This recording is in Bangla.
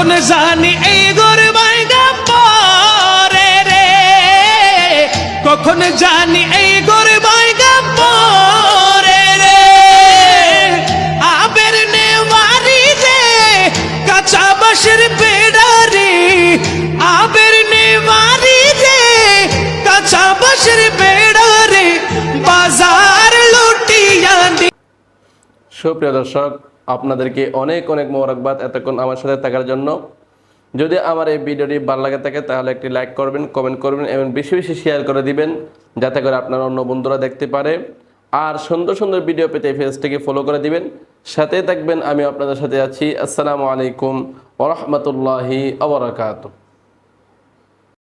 কখন জানি এই গোর রে? কখন জানি এই গোর বাইগা পরে রে? আবের যে কাঁচা বাসের বেড়ারি সুপ্রিয় দর্শক, আপনাদেরকে অনেক অনেক মোবারকবাদ এতক্ষণ আমার সাথে থাকার জন্য। যদি আমার এই ভিডিওটি ভালো লাগে থাকে, তাহলে একটি লাইক করবেন, কমেন্ট করবেন এবং বেশি বেশি শেয়ার করে দিবেন, যাতে করে আপনার অন্য বন্ধুরা দেখতে পারে। আর সুন্দর সুন্দর ভিডিও পেতে এই পেজটিকে ফলো করে দিবেন। সাথে থাকবেন আমি আপনাদের সাথে আছি। আসসালামু আলাইকুম ওরহমতুল্লাহি আবরাকাতু